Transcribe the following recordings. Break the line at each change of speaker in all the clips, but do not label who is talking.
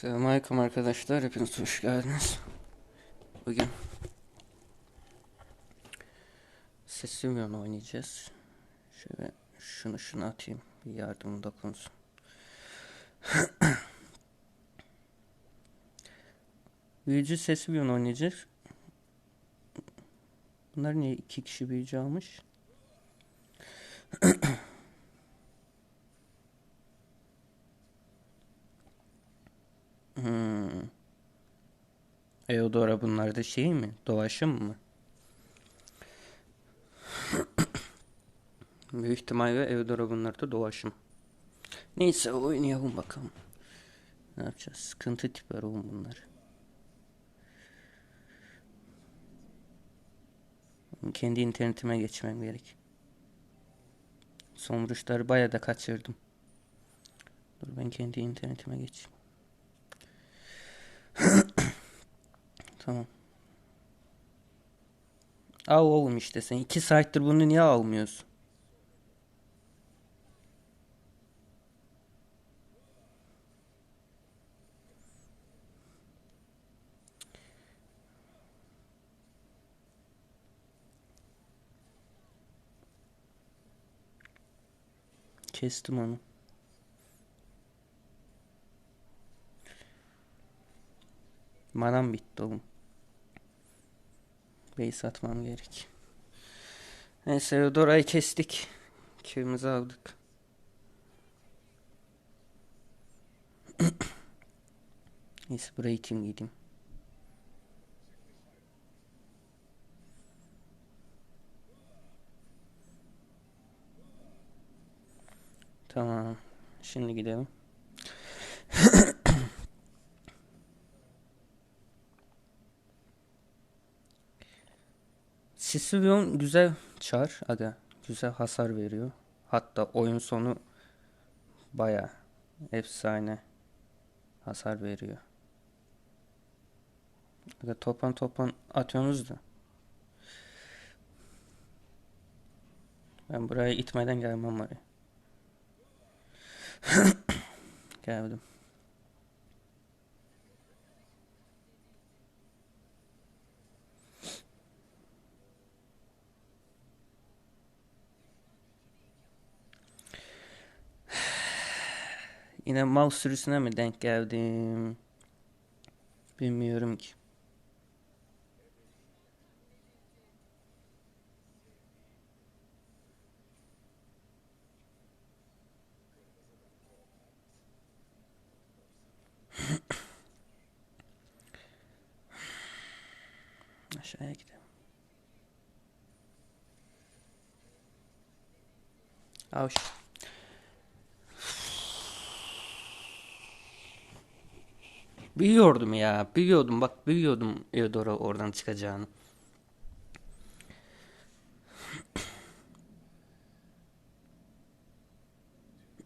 Selamünaleyküm arkadaşlar. Hepiniz hoş geldiniz. Bugün Sesimion oynayacağız. Şöyle şunu şunu atayım. Bir yardım dokunsun. Büyücü Sesimion oynayacağız. Bunlar niye iki kişi büyücü almış? Eudora bunlar da şey mi? Dolaşım mı? Büyük ihtimalle Eudora bunlar da dolaşım. Neyse oynayalım bakalım. Ne yapacağız? Sıkıntı tipler oğlum bunlar. Kendi internetime geçmem gerek. Son vuruşları bayağı da kaçırdım. Dur ben kendi internetime geçeyim. Tamam. Al oğlum işte sen. iki saattir bunu niye almıyorsun? Kestim onu. Manam bitti oğlum. Base atmam gerek. Neyse Eudora'yı kestik. Köyümüzü aldık. Neyse burayı iteyim gideyim. Tamam. Şimdi gidelim. Sisivion güzel çar aga. Güzel hasar veriyor. Hatta oyun sonu baya efsane hasar veriyor. Aga topan topan atıyorsunuz da. Ben buraya itmeden gelmem oraya. Geldim. Yine mouse sürüsüne mi denk geldim? Bilmiyorum ki. Aşağıya gidelim. Avuç. Biliyordum ya. Biliyordum bak biliyordum Eudora oradan çıkacağını.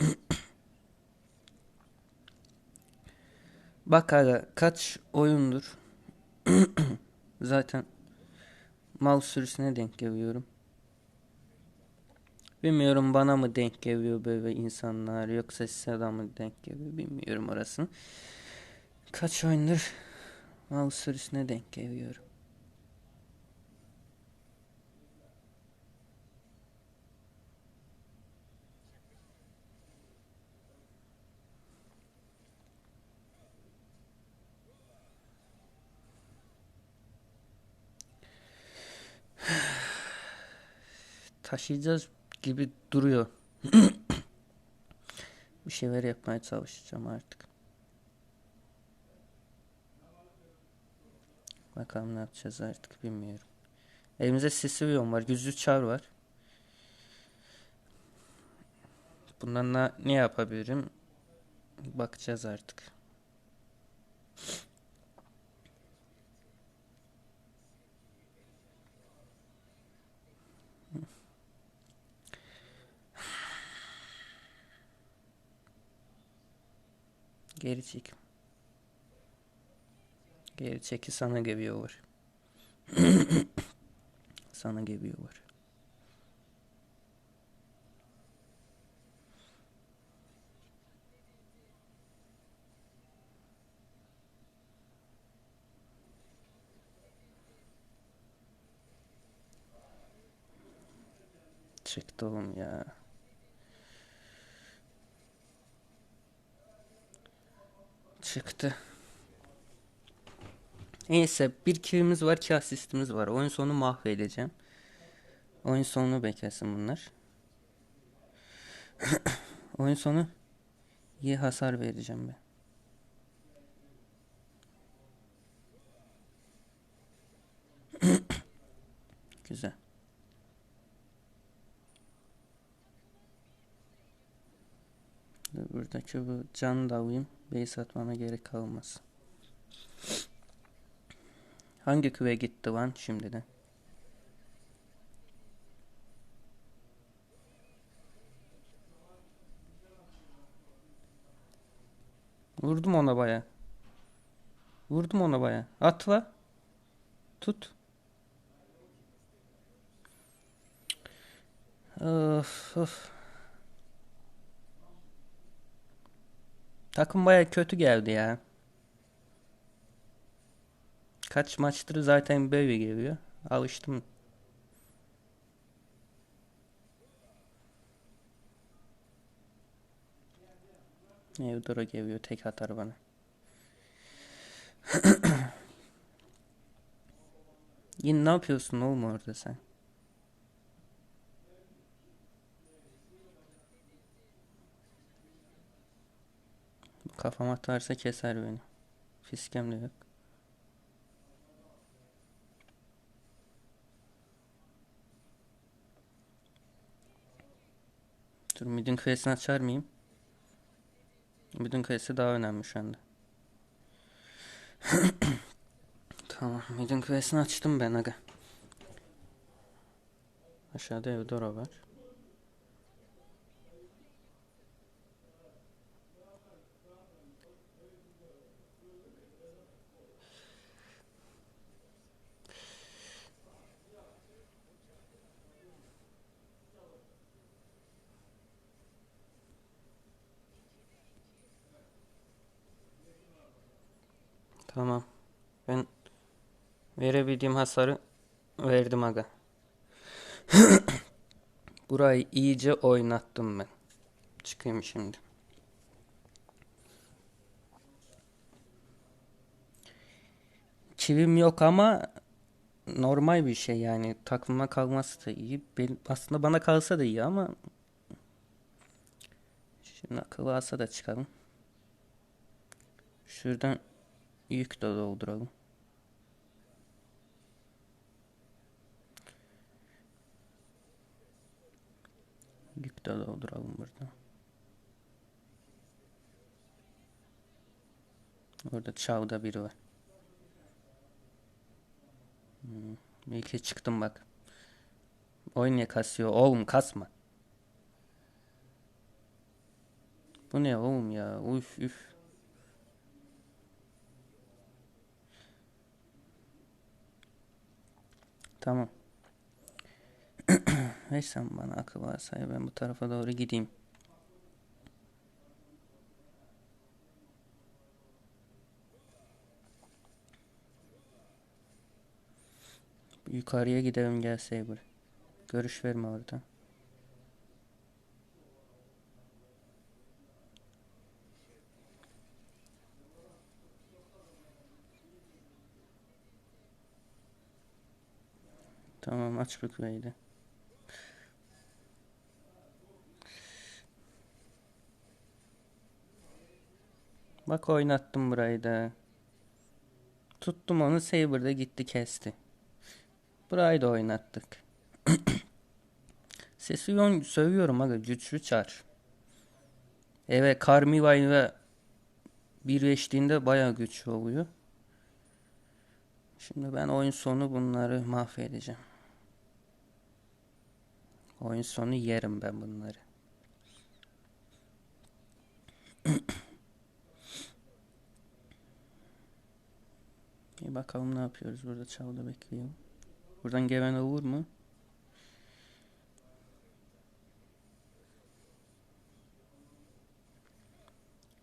Bak hala kaç oyundur zaten mal sürüsüne denk geliyorum. Bilmiyorum bana mı denk geliyor böyle insanlar yoksa size mı denk geliyor bilmiyorum orasını. Kaç oyundur mal sürüsüne denk geliyorum. Taşıyacağız gibi duruyor. Bir şeyler yapmaya çalışacağım artık. Bakalım ne yapacağız artık bilmiyorum. Elimizde Sisivion var. Yüzlü çar var. Bundan ne, ne yapabilirim? Bakacağız artık. Geri çek. Geri çeki sana geliyorlar. sana geliyorlar. Çıktı oğlum ya. Çıktı. Neyse bir killimiz var iki asistimiz var. Oyun sonu mahvedeceğim. Oyun sonunu beklesin bunlar. Oyun sonu iyi hasar vereceğim ben. Güzel. Buradaki bu canı da alayım. Base atmama gerek kalmaz. Hangi küve gitti lan şimdiden? Vurdum ona baya. Vurdum ona baya. Atla. Tut. Of of. Takım baya kötü geldi ya. Kaç maçtır zaten böyle geliyor. Alıştım. Evdora geliyor tek atar bana. Yine ne yapıyorsun oğlum orada sen? Bu Kafama atarsa keser beni. Fiskem de yok. Dur midin kıyısını açar mıyım? Midin kıyısı daha önemli şu anda. Tamam midin kıyısını açtım ben aga. Aşağıda Eudora var. Tamam. Ben verebildiğim hasarı verdim aga. Burayı iyice oynattım ben. Çıkayım şimdi. Çivim yok ama normal bir şey yani takvime kalması da iyi. Benim, aslında bana kalsa da iyi ama şimdi akıl alsa da çıkalım. Şuradan yük de dolduralım. Yük de dolduralım burada. Orada çavda biri var. Hmm, belki çıktım bak. Oyun niye kasıyor? Oğlum kasma. Bu ne oğlum ya? Uf üf. Tamam. Ver sen bana akıl varsa ya ben bu tarafa doğru gideyim. Yukarıya gidelim gel Saber. Görüş verme orada. Tamam aç rütbeyi Bak oynattım burayı da. Tuttum onu Saber'da gitti kesti. Burayı da oynattık. Sesiyon sövüyorum aga güçlü çar. Evet Karmivay ve birleştiğinde baya güçlü oluyor. Şimdi ben oyun sonu bunları mahvedeceğim. Oyun sonu yerim ben bunları. Bir bakalım ne yapıyoruz burada çavda bekliyorum. Buradan gelen olur mu?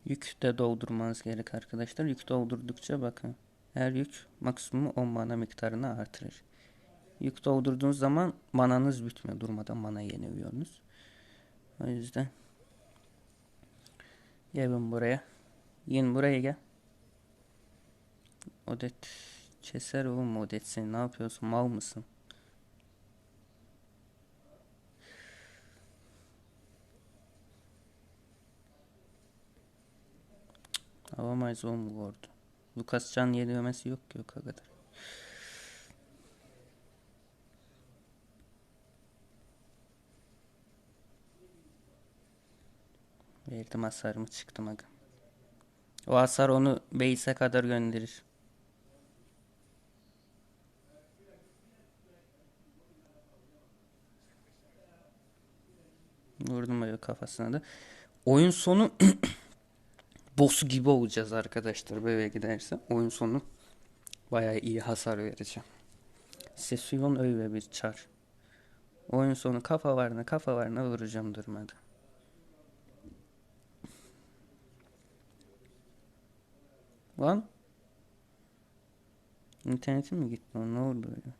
Yük de doldurmanız gerek arkadaşlar. Yük doldurdukça bakın. Her yük maksimum 10 mana miktarını artırır. Yük doldurduğunuz zaman mananız bitmiyor. Durmadan mana yeniliyorsunuz. O yüzden gelin buraya. Yin buraya gel. Odet keser oğlum Odet sen ne yapıyorsun mal mısın? Alamayız oğlum bu ordu. Lucas can yedemesi yok ki o kadar. Verdim hasarımı çıktım aga. O hasar onu base'e kadar gönderir. Vurdum böyle kafasına da. Oyun sonu boss'u gibi olacağız arkadaşlar böyle giderse. Oyun sonu bayağı iyi hasar vereceğim. Session öyle bir çar. Oyun sonu kafa varına kafa varına vuracağım durmadan. Lan. İnternetim mi gitti? Ne oldu öyle?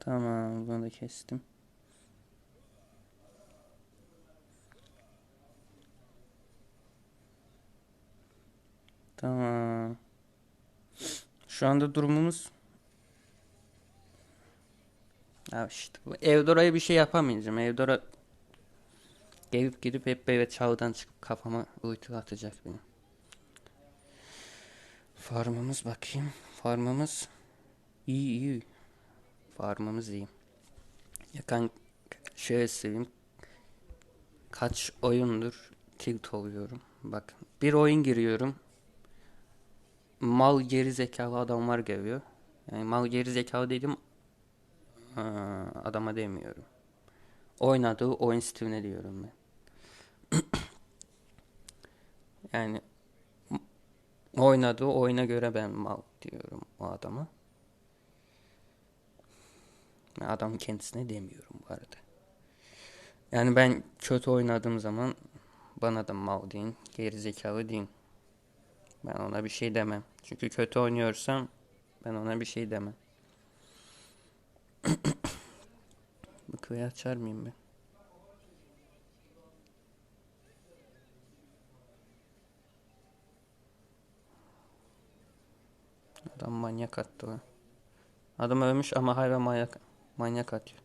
Tamam bunu da kestim. Tamam. Şu anda durumumuz ya işte bu Evdora'ya bir şey yapamayacağım. Evdora gelip gidip hep böyle çağdan çıkıp kafama ulti atacak benim. Farmımız bakayım. Farmımız iyi iyi. Farmımız iyi. Yakan şöyle söyleyeyim. Kaç oyundur tilt oluyorum. Bak bir oyun giriyorum. Mal geri zekalı adamlar geliyor. Yani mal geri zekalı dedim adama demiyorum. Oynadığı oyun stiline diyorum ben. yani oynadığı oyuna göre ben mal diyorum o adama. Adam kendisine demiyorum bu arada. Yani ben kötü oynadığım zaman bana da mal deyin, geri zekalı deyin. Ben ona bir şey demem. Çünkü kötü oynuyorsam ben ona bir şey demem. Bu köyü açar mıyım ben? Adam manyak attı lan. Adam ölmüş ama hayvan manyak manyak atıyor.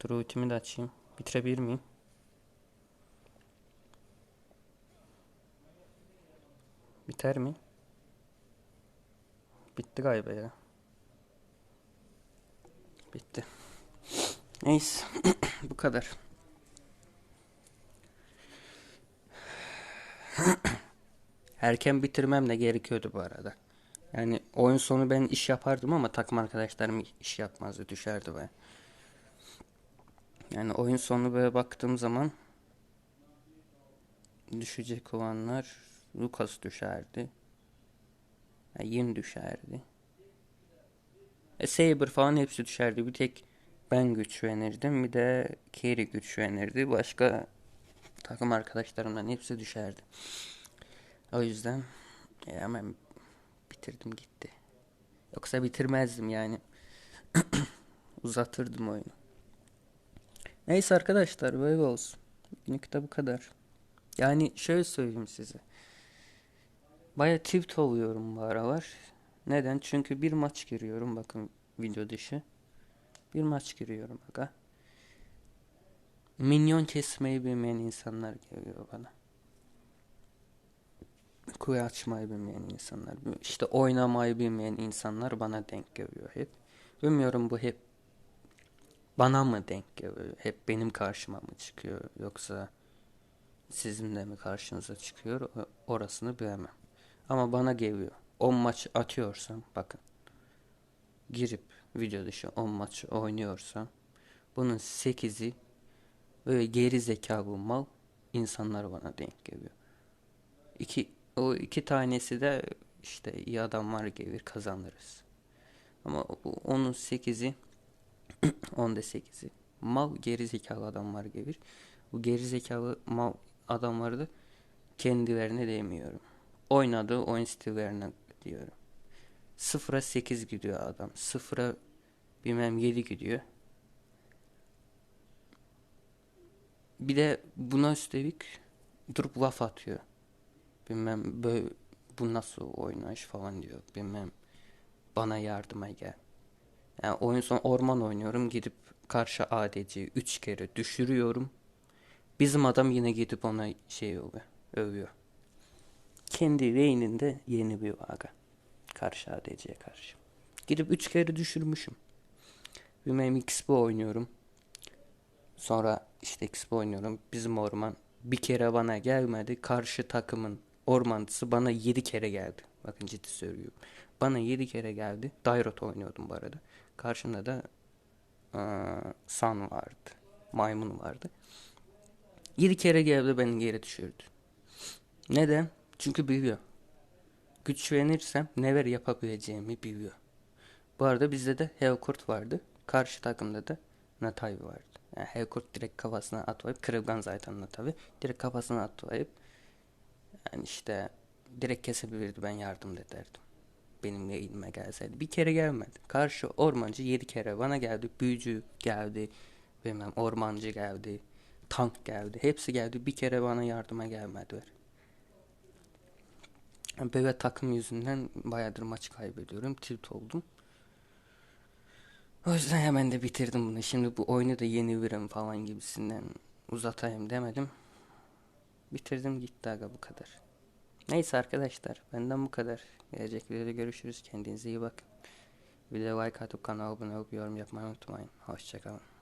Dur ultimi de açayım. Bitirebilir miyim? Biter mi? Bitti galiba ya. Bitti. Neyse. Bu kadar. Erken bitirmem de gerekiyordu bu arada. Yani oyun sonu ben iş yapardım ama takım arkadaşlarım iş yapmazdı düşerdi be. Yani oyun sonu böyle baktığım zaman düşecek olanlar Lucas düşerdi. Yani Yin düşerdi. E, Saber falan hepsi düşerdi. Bir tek ben güçlenirdim. Bir de Kerry güçlenirdi. Başka takım arkadaşlarımdan hepsi düşerdi. O yüzden e, hemen bitirdim gitti. Yoksa bitirmezdim yani. Uzatırdım oyunu. Neyse arkadaşlar böyle olsun. Bugünlük de bu kadar. Yani şöyle söyleyeyim size. Baya tilt oluyorum bu aralar. Neden? Çünkü bir maç giriyorum. Bakın video dışı. Bir maç giriyorum aga. Minyon kesmeyi bilmeyen insanlar geliyor bana. Kuyu açmayı bilmeyen insanlar. işte oynamayı bilmeyen insanlar bana denk geliyor hep. Bilmiyorum bu hep bana mı denk geliyor? Hep benim karşıma mı çıkıyor? Yoksa sizin de mi karşınıza çıkıyor? Orasını bilemem. Ama bana geliyor. 10 maç atıyorsam bakın. Girip video dışı 10 maç oynuyorsam bunun 8'i böyle geri zekalı mal insanlar bana denk geliyor. İki, o iki tanesi de işte iyi adamlar gelir kazanırız. Ama onun 8'i onda 8'i mal geri zekalı adamlar gelir. Bu geri zekalı mal adamları da kendilerine demiyorum. Oynadığı oyun stillerine diyorum. 0'a 8 gidiyor adam. 0'a bilmem 7 gidiyor. Bir de buna üstelik durup laf atıyor. Bilmem böyle bu nasıl oynayış falan diyor. Bilmem bana yardıma gel. Yani oyun son orman oynuyorum gidip karşı ADC'yi 3 kere düşürüyorum. Bizim adam yine gidip ona şey övüyor. övüyor. Kendi reyninde yeni bir vaga. Karşı ADC'ye karşı. Gidip 3 kere düşürmüşüm. Bilmem XP oynuyorum. Sonra işte XP oynuyorum. Bizim orman bir kere bana gelmedi. Karşı takımın ormancısı bana 7 kere geldi. Bakın ciddi söylüyorum. Bana 7 kere geldi. Dairot oynuyordum bu arada. Karşımda da aa, San vardı. Maymun vardı. 7 kere geldi beni geri düşürdü. Neden? Çünkü biliyor. Güçlenirsem neler yapabileceğimi biliyor. Bu arada bizde de Hellcourt vardı. Karşı takımda da Natavi vardı. Yani Hellcourt direkt kafasına atlayıp kırılgan zaten Natavi. Direkt kafasına atlayıp yani işte direkt kesebilirdi ben yardım ederdim. Benimle ilme gelseydi. Bir kere gelmedi. Karşı ormancı yedi kere bana geldi. Büyücü geldi. Bilmem ormancı geldi. Tank geldi. Hepsi geldi. Bir kere bana yardıma gelmediler. Böyle takım yüzünden bayağıdır maç kaybediyorum. Tilt oldum. O yüzden hemen de bitirdim bunu. Şimdi bu oyunu da yenilerim falan gibisinden uzatayım demedim. Bitirdim gitti aga bu kadar. Neyse arkadaşlar benden bu kadar. Gelecek videoda görüşürüz. Kendinize iyi bakın. Videoya like atıp kanala abone olup yorum yapmayı unutmayın. Hoşçakalın.